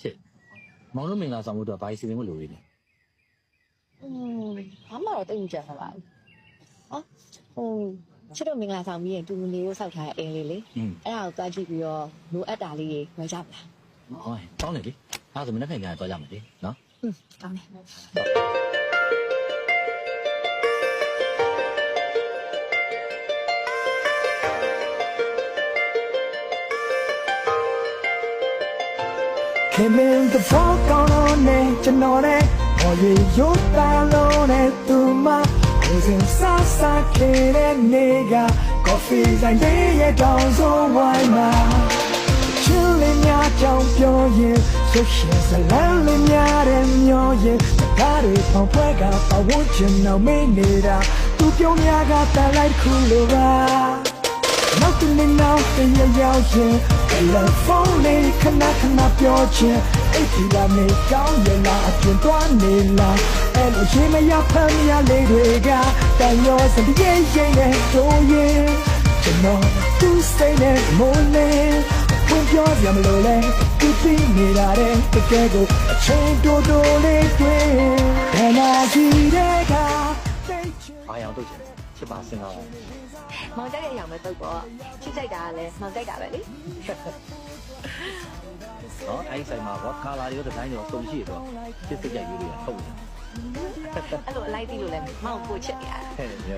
ချစ်မောင်တို့မင်္ဂလာဆောင်မှုတော့ဘာစီစဉ်မှုလိုရင်းလဲ อืมဘာမှတော့တိတ်မကြက်ပါဘူးဟောဟိုချစ်တို့မင်္ဂလာဆောင်ပြီးရင်တူနေကိုစောက်ထားတဲ့အဲလေးလေ อืม အဲ့ဒါကိုသွားကြည့်ပြီးတော့လိုအပ်တာလေးတွေဝယ်ကြပါလား ဟောတောင်းတယ်လေအဲ့ဒါဆိုမနေ့ကပြန်သွားကြမယ်လေနော် อืมကောင်းတယ် ခင်မင်း the fall ကောင်းလို့နဲ့ကျွန်တော်နဲ့ဘော်ရီရုပ်တန်လို့နဲ့သူမကိုစဉ်ဆာဆာခဲတဲ့နေက coffee ဆိုင်ရဲ့တောင်ဆုံးဝိုင်းမှာချစ်လေးများကြောင်ပြောရင်ရုပ်ရှင်ဇလန်းလေးများတဲ့မျောရင်ကားတွေပေါင်ဖွဲကပဝန်းကျင်အောင်မင်းနေတာသူပြောများကတန်လိုက်ခုလိုပါနောက်တစ်နေ့နောက်တစ်ရက်ရောက်ရင်တယ်လီဖုန်းလေးခဏခဏ ပြောချင်အိတ်ဒီလာနေကောင်းရလားအပြင်သွားနေလားအဲ့လိုရင်မရဖမ်းမရလေးတွေကတန်ရောစတဲ့ရင်ရင်နဲ့တို့ရင်ကျွန်တော်သူစိတ်နဲ့မိုးနေဝင်ပြောရမလို့လဲသူသိနေတာတဲ့တကယ်ကိုအချိန်တိုတိုလေးတွေ့ဒါနာကြီးတဲ့ကသိချင်ဘာရောင်တုတ်ချင်ချစ်ပါစင်တော့မောင်ကြိုက်တဲ့ရောင်ပဲတုတ်ပေါ့ချစ်ကြိုက်တာကလည်းမောင်ကြိုက်တာပဲလေနော် အဲ့ဒီဆိုင်မှာဘောကာလာတွေရောဒီဇိုင်းတွေရောစုံရှိရတော့ချစ်စိတ်ကြရွေးရထုတ်တယ်အဲ့လိုအလိုက်သိလို့လည်းမောင်ကိုချစ်နေရတာဟဲ့ည